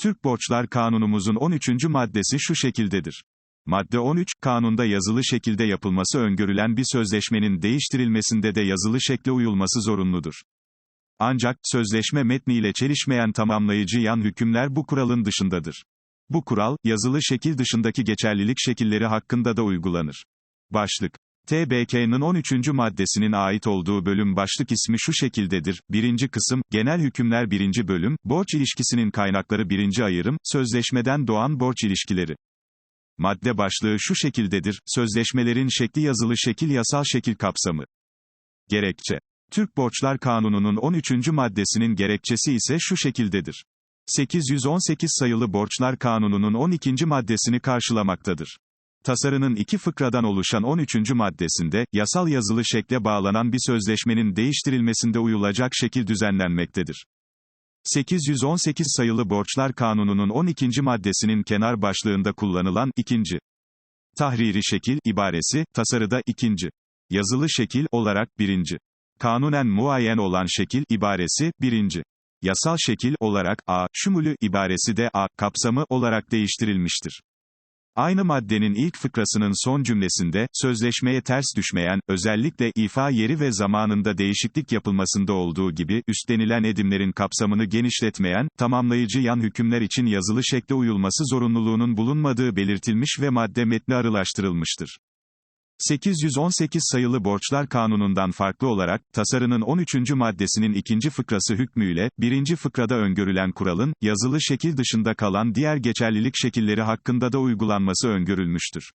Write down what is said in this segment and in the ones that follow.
Türk Borçlar Kanunumuzun 13. maddesi şu şekildedir. Madde 13, kanunda yazılı şekilde yapılması öngörülen bir sözleşmenin değiştirilmesinde de yazılı şekle uyulması zorunludur. Ancak, sözleşme metniyle çelişmeyen tamamlayıcı yan hükümler bu kuralın dışındadır. Bu kural, yazılı şekil dışındaki geçerlilik şekilleri hakkında da uygulanır. Başlık. TBK'nın 13. maddesinin ait olduğu bölüm başlık ismi şu şekildedir. Birinci kısım, genel hükümler birinci bölüm, borç ilişkisinin kaynakları birinci ayırım, sözleşmeden doğan borç ilişkileri. Madde başlığı şu şekildedir, sözleşmelerin şekli yazılı şekil yasal şekil kapsamı. Gerekçe. Türk Borçlar Kanunu'nun 13. maddesinin gerekçesi ise şu şekildedir. 818 sayılı Borçlar Kanunu'nun 12. maddesini karşılamaktadır. Tasarının iki fıkradan oluşan 13. maddesinde, yasal yazılı şekle bağlanan bir sözleşmenin değiştirilmesinde uyulacak şekil düzenlenmektedir. 818 sayılı Borçlar Kanunu'nun 12. maddesinin kenar başlığında kullanılan, ikinci, tahriri şekil, ibaresi, tasarıda, ikinci, yazılı şekil, olarak, birinci, kanunen muayyen olan şekil, ibaresi, birinci, yasal şekil, olarak, a, şumulü, ibaresi de, a, kapsamı, olarak değiştirilmiştir. Aynı maddenin ilk fıkrasının son cümlesinde, sözleşmeye ters düşmeyen, özellikle ifa yeri ve zamanında değişiklik yapılmasında olduğu gibi, üstlenilen edimlerin kapsamını genişletmeyen, tamamlayıcı yan hükümler için yazılı şekle uyulması zorunluluğunun bulunmadığı belirtilmiş ve madde metni arılaştırılmıştır. 818 sayılı Borçlar Kanunu'ndan farklı olarak, tasarının 13. maddesinin ikinci fıkrası hükmüyle, birinci fıkrada öngörülen kuralın, yazılı şekil dışında kalan diğer geçerlilik şekilleri hakkında da uygulanması öngörülmüştür.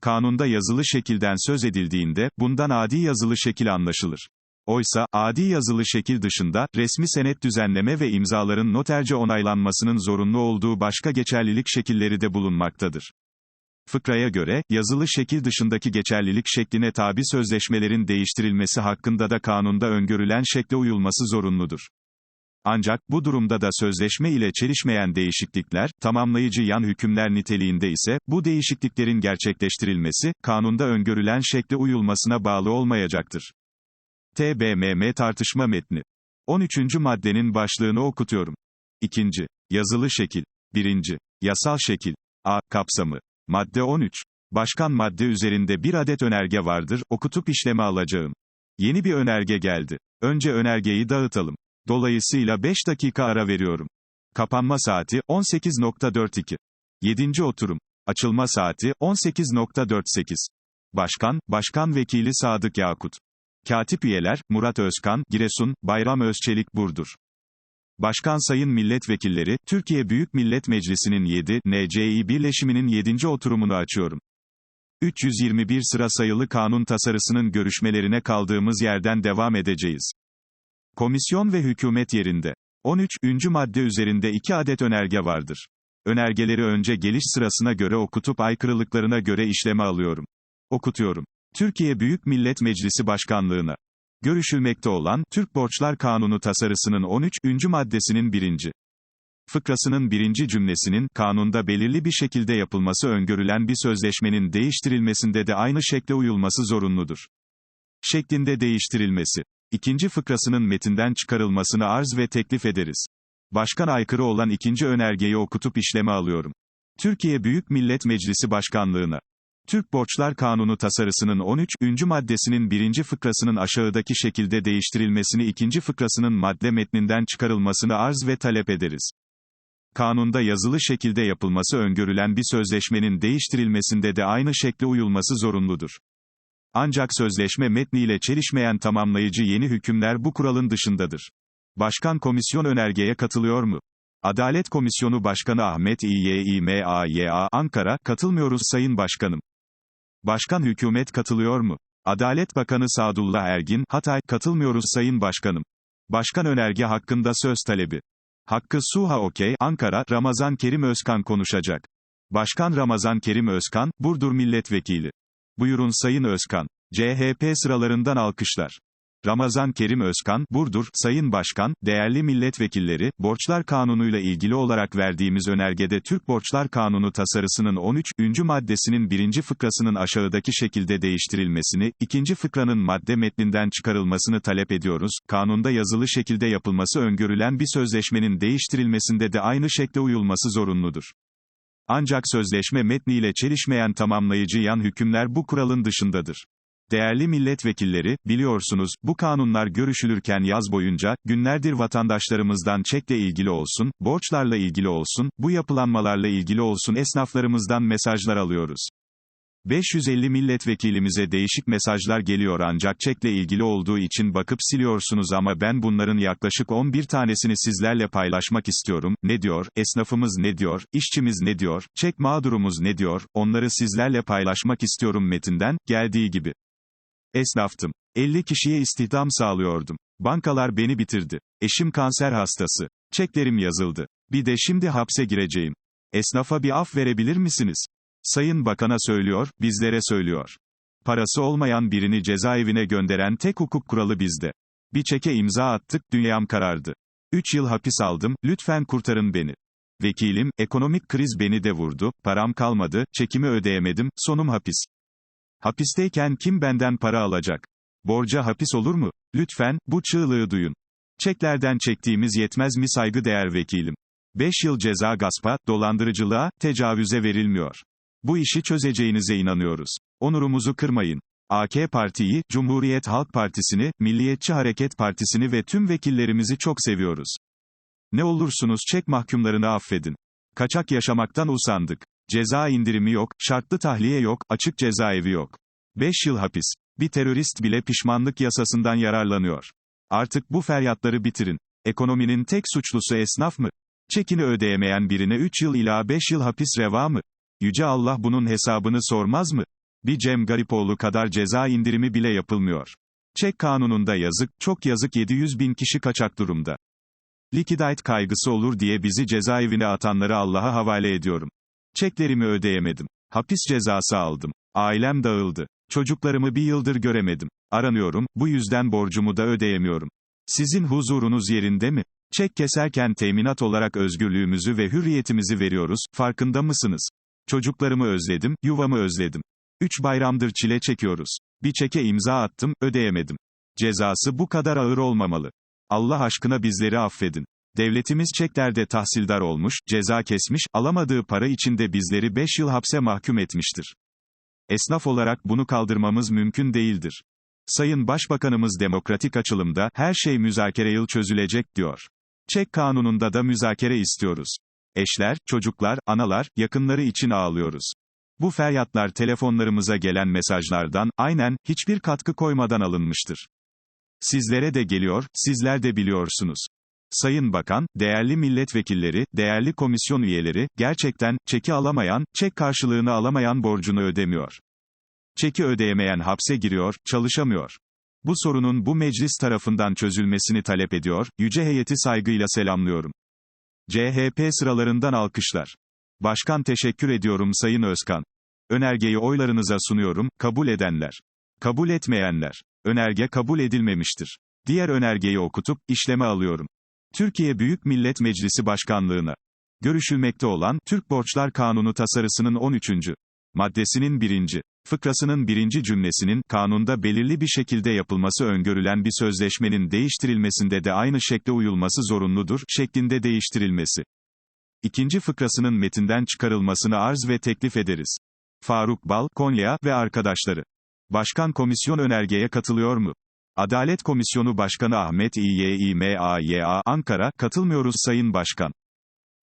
Kanunda yazılı şekilden söz edildiğinde, bundan adi yazılı şekil anlaşılır. Oysa, adi yazılı şekil dışında, resmi senet düzenleme ve imzaların noterce onaylanmasının zorunlu olduğu başka geçerlilik şekilleri de bulunmaktadır. Fıkraya göre, yazılı şekil dışındaki geçerlilik şekline tabi sözleşmelerin değiştirilmesi hakkında da kanunda öngörülen şekle uyulması zorunludur. Ancak, bu durumda da sözleşme ile çelişmeyen değişiklikler, tamamlayıcı yan hükümler niteliğinde ise, bu değişikliklerin gerçekleştirilmesi, kanunda öngörülen şekle uyulmasına bağlı olmayacaktır. TBMM tartışma metni. 13. maddenin başlığını okutuyorum. 2. Yazılı şekil. 1. Yasal şekil. A. Kapsamı. Madde 13. Başkan madde üzerinde bir adet önerge vardır, okutup işleme alacağım. Yeni bir önerge geldi. Önce önergeyi dağıtalım. Dolayısıyla 5 dakika ara veriyorum. Kapanma saati, 18.42. 7. oturum. Açılma saati, 18.48. Başkan, Başkan Vekili Sadık Yakut. Katip üyeler, Murat Özkan, Giresun, Bayram Özçelik Burdur. Başkan Sayın Milletvekilleri, Türkiye Büyük Millet Meclisi'nin 7, NCİ birleşiminin 7. oturumunu açıyorum. 321 sıra sayılı kanun tasarısının görüşmelerine kaldığımız yerden devam edeceğiz. Komisyon ve hükümet yerinde. 13. madde üzerinde 2 adet önerge vardır. Önergeleri önce geliş sırasına göre okutup aykırılıklarına göre işleme alıyorum. Okutuyorum. Türkiye Büyük Millet Meclisi Başkanlığına görüşülmekte olan, Türk Borçlar Kanunu tasarısının 13. maddesinin 1. fıkrasının birinci cümlesinin, kanunda belirli bir şekilde yapılması öngörülen bir sözleşmenin değiştirilmesinde de aynı şekle uyulması zorunludur. Şeklinde değiştirilmesi. İkinci fıkrasının metinden çıkarılmasını arz ve teklif ederiz. Başkan aykırı olan ikinci önergeyi okutup işleme alıyorum. Türkiye Büyük Millet Meclisi Başkanlığına Türk Borçlar Kanunu tasarısının 13. maddesinin birinci fıkrasının aşağıdaki şekilde değiştirilmesini ikinci fıkrasının madde metninden çıkarılmasını arz ve talep ederiz. Kanunda yazılı şekilde yapılması öngörülen bir sözleşmenin değiştirilmesinde de aynı şekle uyulması zorunludur. Ancak sözleşme metniyle çelişmeyen tamamlayıcı yeni hükümler bu kuralın dışındadır. Başkan komisyon önergeye katılıyor mu? Adalet Komisyonu Başkanı Ahmet İYİMAYA Ankara, katılmıyoruz Sayın Başkanım. Başkan hükümet katılıyor mu? Adalet Bakanı Sadullah Ergin, Hatay, katılmıyoruz Sayın Başkanım. Başkan önerge hakkında söz talebi. Hakkı Suha Okey, Ankara, Ramazan Kerim Özkan konuşacak. Başkan Ramazan Kerim Özkan, Burdur Milletvekili. Buyurun Sayın Özkan. CHP sıralarından alkışlar. Ramazan Kerim Özkan, Burdur, Sayın Başkan, değerli milletvekilleri, Borçlar Kanunu'yla ilgili olarak verdiğimiz önergede Türk Borçlar Kanunu tasarısının 13. maddesinin birinci fıkrasının aşağıdaki şekilde değiştirilmesini, ikinci fıkranın madde metninden çıkarılmasını talep ediyoruz. Kanunda yazılı şekilde yapılması öngörülen bir sözleşmenin değiştirilmesinde de aynı şekle uyulması zorunludur. Ancak sözleşme metniyle çelişmeyen tamamlayıcı yan hükümler bu kuralın dışındadır. Değerli milletvekilleri, biliyorsunuz, bu kanunlar görüşülürken yaz boyunca, günlerdir vatandaşlarımızdan çekle ilgili olsun, borçlarla ilgili olsun, bu yapılanmalarla ilgili olsun esnaflarımızdan mesajlar alıyoruz. 550 milletvekilimize değişik mesajlar geliyor ancak çekle ilgili olduğu için bakıp siliyorsunuz ama ben bunların yaklaşık 11 tanesini sizlerle paylaşmak istiyorum. Ne diyor, esnafımız ne diyor, işçimiz ne diyor, çek mağdurumuz ne diyor, onları sizlerle paylaşmak istiyorum metinden, geldiği gibi. Esnaftım. 50 kişiye istihdam sağlıyordum. Bankalar beni bitirdi. Eşim kanser hastası. Çeklerim yazıldı. Bir de şimdi hapse gireceğim. Esnafa bir af verebilir misiniz? Sayın Bakan'a söylüyor, bizlere söylüyor. Parası olmayan birini cezaevine gönderen tek hukuk kuralı bizde. Bir çeke imza attık, dünyam karardı. 3 yıl hapis aldım, lütfen kurtarın beni. Vekilim, ekonomik kriz beni de vurdu, param kalmadı, çekimi ödeyemedim, sonum hapis. Hapisteyken kim benden para alacak? Borca hapis olur mu? Lütfen, bu çığlığı duyun. Çeklerden çektiğimiz yetmez mi saygıdeğer vekilim? 5 yıl ceza gaspa, dolandırıcılığa, tecavüze verilmiyor. Bu işi çözeceğinize inanıyoruz. Onurumuzu kırmayın. AK Parti'yi, Cumhuriyet Halk Partisi'ni, Milliyetçi Hareket Partisi'ni ve tüm vekillerimizi çok seviyoruz. Ne olursunuz çek mahkumlarını affedin. Kaçak yaşamaktan usandık. Ceza indirimi yok, şartlı tahliye yok, açık cezaevi yok. 5 yıl hapis. Bir terörist bile pişmanlık yasasından yararlanıyor. Artık bu feryatları bitirin. Ekonominin tek suçlusu esnaf mı? Çekini ödeyemeyen birine 3 yıl ila 5 yıl hapis reva mı? Yüce Allah bunun hesabını sormaz mı? Bir Cem Garipoğlu kadar ceza indirimi bile yapılmıyor. Çek kanununda yazık, çok yazık 700 bin kişi kaçak durumda. Likidayt kaygısı olur diye bizi cezaevine atanları Allah'a havale ediyorum. Çeklerimi ödeyemedim. Hapis cezası aldım. Ailem dağıldı. Çocuklarımı bir yıldır göremedim. Aranıyorum, bu yüzden borcumu da ödeyemiyorum. Sizin huzurunuz yerinde mi? Çek keserken teminat olarak özgürlüğümüzü ve hürriyetimizi veriyoruz, farkında mısınız? Çocuklarımı özledim, yuvamı özledim. Üç bayramdır çile çekiyoruz. Bir çeke imza attım, ödeyemedim. Cezası bu kadar ağır olmamalı. Allah aşkına bizleri affedin. Devletimiz çeklerde tahsildar olmuş, ceza kesmiş, alamadığı para içinde bizleri 5 yıl hapse mahkum etmiştir. Esnaf olarak bunu kaldırmamız mümkün değildir. Sayın Başbakanımız demokratik açılımda, her şey müzakere yıl çözülecek, diyor. Çek kanununda da müzakere istiyoruz. Eşler, çocuklar, analar, yakınları için ağlıyoruz. Bu feryatlar telefonlarımıza gelen mesajlardan, aynen, hiçbir katkı koymadan alınmıştır. Sizlere de geliyor, sizler de biliyorsunuz. Sayın Bakan, değerli milletvekilleri, değerli komisyon üyeleri, gerçekten, çeki alamayan, çek karşılığını alamayan borcunu ödemiyor. Çeki ödeyemeyen hapse giriyor, çalışamıyor. Bu sorunun bu meclis tarafından çözülmesini talep ediyor, yüce heyeti saygıyla selamlıyorum. CHP sıralarından alkışlar. Başkan teşekkür ediyorum Sayın Özkan. Önergeyi oylarınıza sunuyorum, kabul edenler. Kabul etmeyenler. Önerge kabul edilmemiştir. Diğer önergeyi okutup, işleme alıyorum. Türkiye Büyük Millet Meclisi Başkanlığına. Görüşülmekte olan, Türk Borçlar Kanunu tasarısının 13. maddesinin 1. fıkrasının 1. cümlesinin, kanunda belirli bir şekilde yapılması öngörülen bir sözleşmenin değiştirilmesinde de aynı şekle uyulması zorunludur, şeklinde değiştirilmesi. İkinci fıkrasının metinden çıkarılmasını arz ve teklif ederiz. Faruk Bal, Konya ve arkadaşları. Başkan komisyon önergeye katılıyor mu? Adalet Komisyonu Başkanı Ahmet İYİMAYA Ankara, katılmıyoruz Sayın Başkan.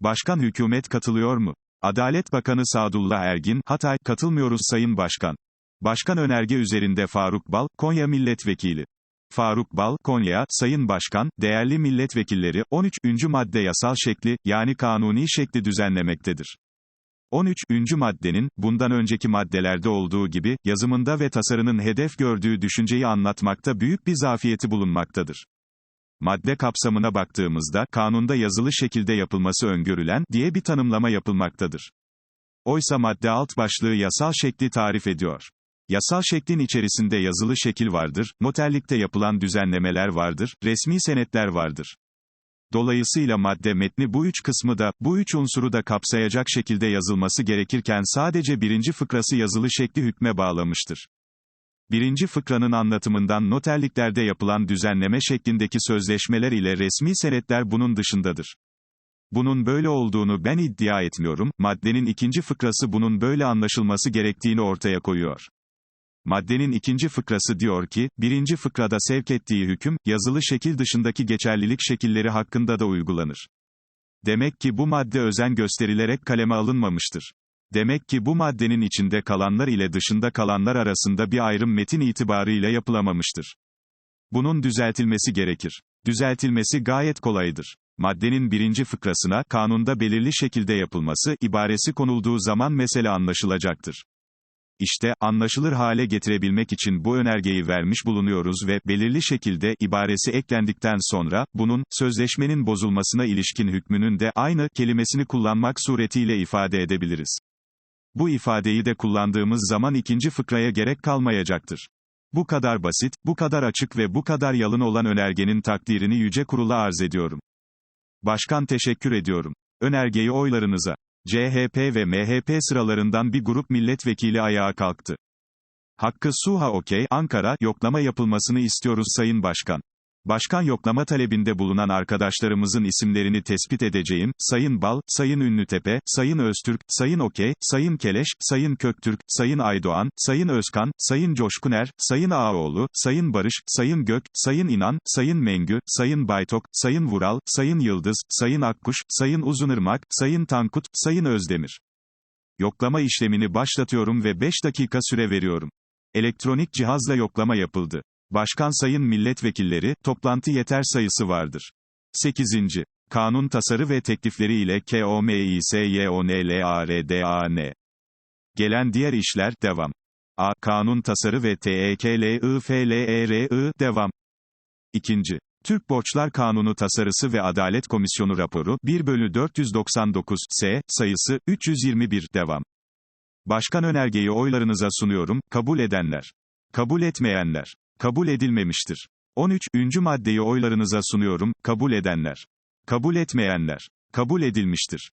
Başkan hükümet katılıyor mu? Adalet Bakanı Sadullah Ergin, Hatay, katılmıyoruz Sayın Başkan. Başkan önerge üzerinde Faruk Bal, Konya Milletvekili. Faruk Bal, Konya, Sayın Başkan, değerli milletvekilleri, 13. madde yasal şekli, yani kanuni şekli düzenlemektedir. 13. maddenin, bundan önceki maddelerde olduğu gibi, yazımında ve tasarının hedef gördüğü düşünceyi anlatmakta büyük bir zafiyeti bulunmaktadır. Madde kapsamına baktığımızda, kanunda yazılı şekilde yapılması öngörülen, diye bir tanımlama yapılmaktadır. Oysa madde alt başlığı yasal şekli tarif ediyor. Yasal şeklin içerisinde yazılı şekil vardır, noterlikte yapılan düzenlemeler vardır, resmi senetler vardır. Dolayısıyla madde metni bu üç kısmı da, bu üç unsuru da kapsayacak şekilde yazılması gerekirken sadece birinci fıkrası yazılı şekli hükme bağlamıştır. Birinci fıkranın anlatımından noterliklerde yapılan düzenleme şeklindeki sözleşmeler ile resmi senetler bunun dışındadır. Bunun böyle olduğunu ben iddia etmiyorum, maddenin ikinci fıkrası bunun böyle anlaşılması gerektiğini ortaya koyuyor. Maddenin ikinci fıkrası diyor ki, birinci fıkrada sevk ettiği hüküm, yazılı şekil dışındaki geçerlilik şekilleri hakkında da uygulanır. Demek ki bu madde özen gösterilerek kaleme alınmamıştır. Demek ki bu maddenin içinde kalanlar ile dışında kalanlar arasında bir ayrım metin itibarıyla yapılamamıştır. Bunun düzeltilmesi gerekir. Düzeltilmesi gayet kolaydır. Maddenin birinci fıkrasına, kanunda belirli şekilde yapılması, ibaresi konulduğu zaman mesele anlaşılacaktır. İşte, anlaşılır hale getirebilmek için bu önergeyi vermiş bulunuyoruz ve, belirli şekilde, ibaresi eklendikten sonra, bunun, sözleşmenin bozulmasına ilişkin hükmünün de, aynı, kelimesini kullanmak suretiyle ifade edebiliriz. Bu ifadeyi de kullandığımız zaman ikinci fıkraya gerek kalmayacaktır. Bu kadar basit, bu kadar açık ve bu kadar yalın olan önergenin takdirini yüce kurula arz ediyorum. Başkan teşekkür ediyorum. Önergeyi oylarınıza. CHP ve MHP sıralarından bir grup milletvekili ayağa kalktı. Hakkı Suha Okey, Ankara, yoklama yapılmasını istiyoruz Sayın Başkan. Başkan yoklama talebinde bulunan arkadaşlarımızın isimlerini tespit edeceğim, Sayın Bal, Sayın Ünlütepe, Sayın Öztürk, Sayın Okey, Sayın Keleş, Sayın Köktürk, Sayın Aydoğan, Sayın Özkan, Sayın Coşkuner, Sayın Ağaoğlu, Sayın Barış, Sayın Gök, Sayın İnan, Sayın Mengü, Sayın Baytok, Sayın Vural, Sayın Yıldız, Sayın Akkuş, Sayın Uzunırmak, Sayın Tankut, Sayın Özdemir. Yoklama işlemini başlatıyorum ve 5 dakika süre veriyorum. Elektronik cihazla yoklama yapıldı. Başkan sayın milletvekilleri, toplantı yeter sayısı vardır. 8. Kanun tasarı ve teklifleri ile KOMİSYONLARDAN. Gelen diğer işler, devam. A. Kanun tasarı ve TEKLIFLERI, devam. 2. Türk Borçlar Kanunu tasarısı ve Adalet Komisyonu raporu, 1 bölü 499, S, sayısı, 321, devam. Başkan önergeyi oylarınıza sunuyorum, kabul edenler. Kabul etmeyenler. Kabul edilmemiştir. 13. maddeyi oylarınıza sunuyorum, kabul edenler. Kabul etmeyenler. Kabul edilmiştir.